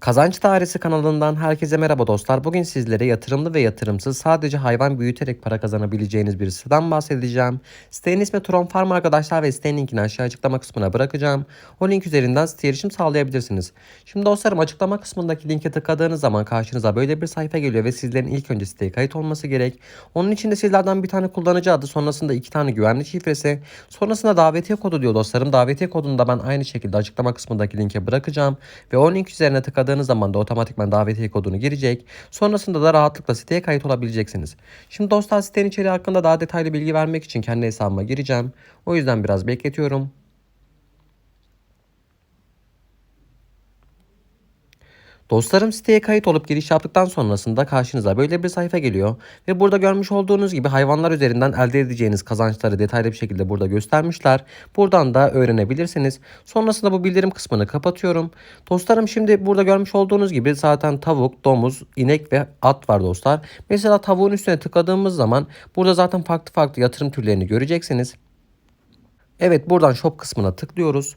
Kazanç Dairesi kanalından herkese merhaba dostlar. Bugün sizlere yatırımlı ve yatırımsız sadece hayvan büyüterek para kazanabileceğiniz bir siteden bahsedeceğim. Sitenin ismi Tron Farm arkadaşlar ve sitenin linkini aşağı açıklama kısmına bırakacağım. O link üzerinden siteye erişim sağlayabilirsiniz. Şimdi dostlarım açıklama kısmındaki linke tıkladığınız zaman karşınıza böyle bir sayfa geliyor ve sizlerin ilk önce siteye kayıt olması gerek. Onun için de sizlerden bir tane kullanıcı adı sonrasında iki tane güvenlik şifresi sonrasında davetiye kodu diyor dostlarım. Davetiye kodunu da ben aynı şekilde açıklama kısmındaki linke bırakacağım ve o link üzerine tıkladığınız zaman da otomatikman davetiye kodunu girecek. Sonrasında da rahatlıkla siteye kayıt olabileceksiniz. Şimdi dostlar sitenin içeriği hakkında daha detaylı bilgi vermek için kendi hesabıma gireceğim. O yüzden biraz bekletiyorum. Dostlarım siteye kayıt olup giriş yaptıktan sonrasında karşınıza böyle bir sayfa geliyor. Ve burada görmüş olduğunuz gibi hayvanlar üzerinden elde edeceğiniz kazançları detaylı bir şekilde burada göstermişler. Buradan da öğrenebilirsiniz. Sonrasında bu bildirim kısmını kapatıyorum. Dostlarım şimdi burada görmüş olduğunuz gibi zaten tavuk, domuz, inek ve at var dostlar. Mesela tavuğun üstüne tıkladığımız zaman burada zaten farklı farklı yatırım türlerini göreceksiniz. Evet buradan shop kısmına tıklıyoruz.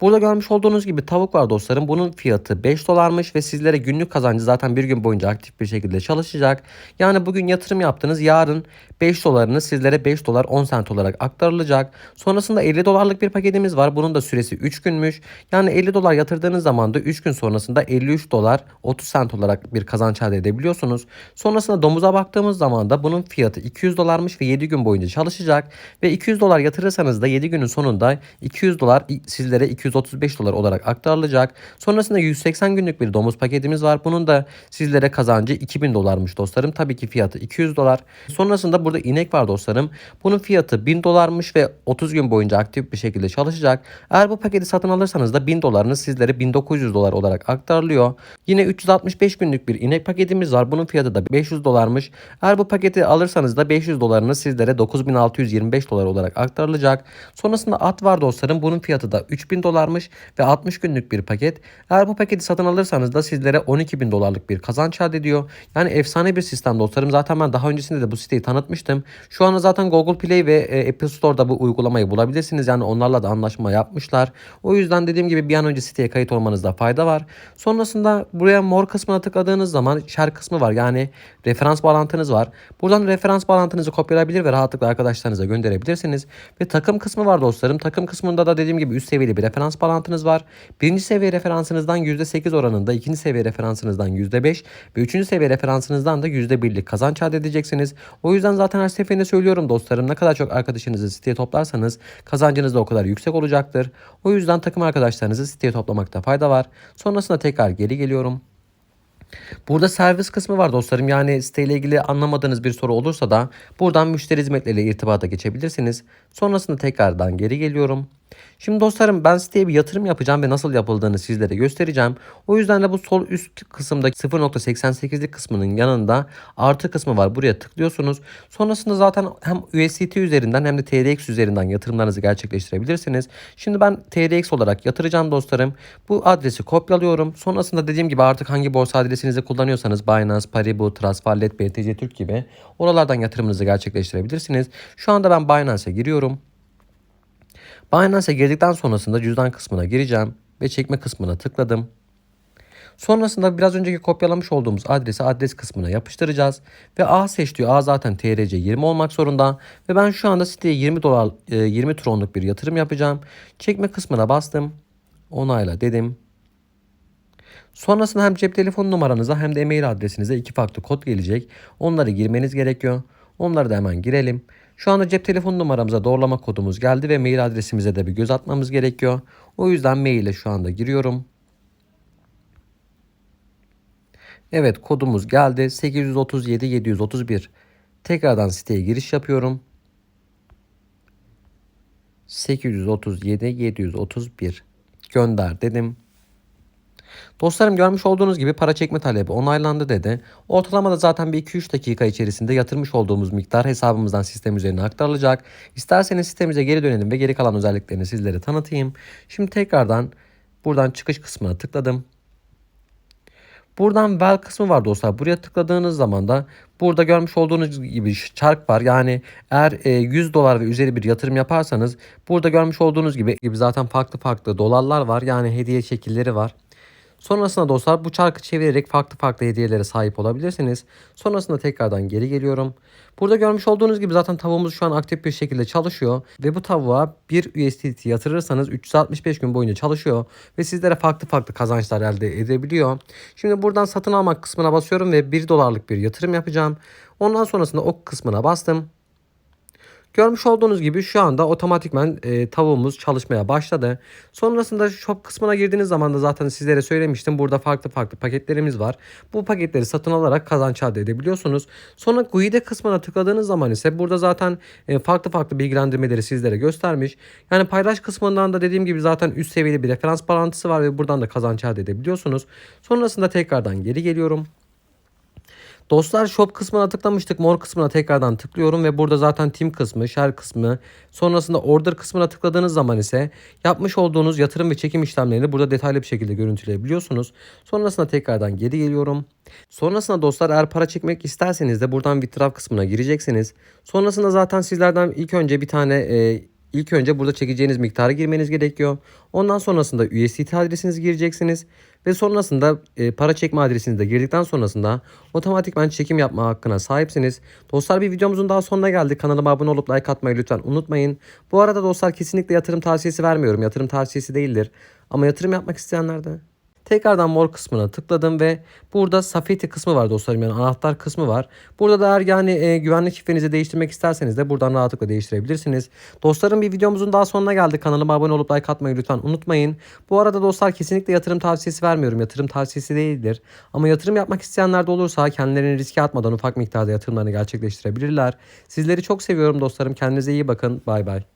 Burada görmüş olduğunuz gibi tavuk var dostlarım. Bunun fiyatı 5 dolarmış ve sizlere günlük kazancı zaten bir gün boyunca aktif bir şekilde çalışacak. Yani bugün yatırım yaptınız yarın 5 dolarını sizlere 5 dolar 10 sent olarak aktarılacak. Sonrasında 50 dolarlık bir paketimiz var. Bunun da süresi 3 günmüş. Yani 50 dolar yatırdığınız zaman da 3 gün sonrasında 53 dolar 30 sent olarak bir kazanç elde edebiliyorsunuz. Sonrasında domuza baktığımız zaman da bunun fiyatı 200 dolarmış ve 7 gün boyunca çalışacak. Ve 200 dolar yatırırsanız da 7 günün sonunda 200 dolar sizlere 235 dolar olarak aktarılacak. Sonrasında 180 günlük bir domuz paketimiz var. Bunun da sizlere kazancı 2000 dolarmış dostlarım. Tabii ki fiyatı 200 dolar. Sonrasında burada inek var dostlarım. Bunun fiyatı 1000 dolarmış ve 30 gün boyunca aktif bir şekilde çalışacak. Eğer bu paketi satın alırsanız da 1000 dolarınız sizlere 1900 dolar olarak aktarılıyor. Yine 365 günlük bir inek paketimiz var. Bunun fiyatı da 500 dolarmış. Eğer bu paketi alırsanız da 500 dolarınız sizlere 9625 dolar olarak aktarılacak. Sonrasında at var dostlarım. Bunun fiyatı da 3000 dolarmış ve 60 günlük bir paket. Eğer bu paketi satın alırsanız da sizlere 12.000 dolarlık bir kazanç vaat ediyor. Yani efsane bir sistem dostlarım. Zaten ben daha öncesinde de bu siteyi tanıtmıştım. Şu anda zaten Google Play ve e, Apple Store'da bu uygulamayı bulabilirsiniz. Yani onlarla da anlaşma yapmışlar. O yüzden dediğim gibi bir an önce siteye kayıt olmanızda fayda var. Sonrasında buraya mor kısmına tıkladığınız zaman share kısmı var. Yani referans bağlantınız var. Buradan referans bağlantınızı kopyalayabilir ve rahatlıkla arkadaşlarınıza gönderebilirsiniz. Ve takım kısmı var dostlarım. Takım kısmında da dediğim gibi üst seviyeli bir referans bağlantınız var. Birinci seviye referansınızdan %8 oranında, ikinci seviye referansınızdan %5 ve üçüncü seviye referansınızdan da %1'lik kazanç elde edeceksiniz. O yüzden zaten her seferinde söylüyorum dostlarım ne kadar çok arkadaşınızı siteye toplarsanız kazancınız da o kadar yüksek olacaktır. O yüzden takım arkadaşlarınızı siteye toplamakta fayda var. Sonrasında tekrar geri geliyorum. Burada servis kısmı var dostlarım. Yani siteyle ilgili anlamadığınız bir soru olursa da buradan müşteri hizmetleriyle irtibata geçebilirsiniz. Sonrasında tekrardan geri geliyorum. Şimdi dostlarım ben siteye bir yatırım yapacağım ve nasıl yapıldığını sizlere göstereceğim. O yüzden de bu sol üst kısımdaki 0.88'lik kısmının yanında artı kısmı var. Buraya tıklıyorsunuz. Sonrasında zaten hem USDT üzerinden hem de TRX üzerinden yatırımlarınızı gerçekleştirebilirsiniz. Şimdi ben TRX olarak yatıracağım dostlarım. Bu adresi kopyalıyorum. Sonrasında dediğim gibi artık hangi borsa adresinizi kullanıyorsanız Binance, Paribu, Transferlet, BTC Türk gibi oralardan yatırımınızı gerçekleştirebilirsiniz. Şu anda ben Binance'e giriyorum. Binance'e girdikten sonrasında cüzdan kısmına gireceğim ve çekme kısmına tıkladım. Sonrasında biraz önceki kopyalamış olduğumuz adresi adres kısmına yapıştıracağız. Ve A seç diyor. A zaten TRC 20 olmak zorunda. Ve ben şu anda siteye 20 dolar 20 tronluk bir yatırım yapacağım. Çekme kısmına bastım. Onayla dedim. Sonrasında hem cep telefon numaranıza hem de e-mail adresinize iki farklı kod gelecek. Onları girmeniz gerekiyor. Onları da hemen girelim. Şu anda cep telefon numaramıza doğrulama kodumuz geldi ve mail adresimize de bir göz atmamız gerekiyor. O yüzden maile şu anda giriyorum. Evet kodumuz geldi 837 731. Tekrardan siteye giriş yapıyorum. 837 731 gönder dedim. Dostlarım görmüş olduğunuz gibi para çekme talebi onaylandı dedi. Ortalamada zaten bir 2-3 dakika içerisinde yatırmış olduğumuz miktar hesabımızdan sistem üzerine aktarılacak. İsterseniz sistemimize geri dönelim ve geri kalan özelliklerini sizlere tanıtayım. Şimdi tekrardan buradan çıkış kısmına tıkladım. Buradan well kısmı var dostlar. Buraya tıkladığınız zaman da burada görmüş olduğunuz gibi çark var. Yani eğer 100 dolar ve üzeri bir yatırım yaparsanız burada görmüş olduğunuz gibi zaten farklı farklı dolarlar var. Yani hediye şekilleri var. Sonrasında dostlar bu çarkı çevirerek farklı farklı hediyelere sahip olabilirsiniz. Sonrasında tekrardan geri geliyorum. Burada görmüş olduğunuz gibi zaten tavuğumuz şu an aktif bir şekilde çalışıyor. Ve bu tavuğa bir USDT yatırırsanız 365 gün boyunca çalışıyor. Ve sizlere farklı farklı kazançlar elde edebiliyor. Şimdi buradan satın almak kısmına basıyorum ve 1 dolarlık bir yatırım yapacağım. Ondan sonrasında ok kısmına bastım. Görmüş olduğunuz gibi şu anda otomatikman e, tavuğumuz çalışmaya başladı. Sonrasında shop kısmına girdiğiniz zaman da zaten sizlere söylemiştim. Burada farklı farklı paketlerimiz var. Bu paketleri satın alarak kazanç elde edebiliyorsunuz. Sonra Guide kısmına tıkladığınız zaman ise burada zaten e, farklı farklı bilgilendirmeleri sizlere göstermiş. Yani paylaş kısmından da dediğim gibi zaten üst seviyeli bir referans bağlantısı var ve buradan da kazanç elde edebiliyorsunuz. Sonrasında tekrardan geri geliyorum. Dostlar shop kısmına tıklamıştık. Mor kısmına tekrardan tıklıyorum ve burada zaten team kısmı, share kısmı, sonrasında order kısmına tıkladığınız zaman ise yapmış olduğunuz yatırım ve çekim işlemlerini burada detaylı bir şekilde görüntüleyebiliyorsunuz. Sonrasında tekrardan geri geliyorum. Sonrasında dostlar eğer para çekmek isterseniz de buradan withdraw kısmına gireceksiniz. Sonrasında zaten sizlerden ilk önce bir tane e, İlk önce burada çekeceğiniz miktarı girmeniz gerekiyor. Ondan sonrasında USDT adresinizi gireceksiniz. Ve sonrasında e, para çekme adresinizi de girdikten sonrasında otomatikman çekim yapma hakkına sahipsiniz. Dostlar bir videomuzun daha sonuna geldik. Kanalıma abone olup like atmayı lütfen unutmayın. Bu arada dostlar kesinlikle yatırım tavsiyesi vermiyorum. Yatırım tavsiyesi değildir. Ama yatırım yapmak isteyenler de Tekrardan mor kısmına tıkladım ve burada safety kısmı var dostlarım yani anahtar kısmı var. Burada da eğer yani e, güvenlik şifrenizi değiştirmek isterseniz de buradan rahatlıkla değiştirebilirsiniz. Dostlarım bir videomuzun daha sonuna geldik. Kanalıma abone olup like atmayı lütfen unutmayın. Bu arada dostlar kesinlikle yatırım tavsiyesi vermiyorum. Yatırım tavsiyesi değildir. Ama yatırım yapmak isteyenler de olursa kendilerini riske atmadan ufak miktarda yatırımlarını gerçekleştirebilirler. Sizleri çok seviyorum dostlarım. Kendinize iyi bakın. Bay bay.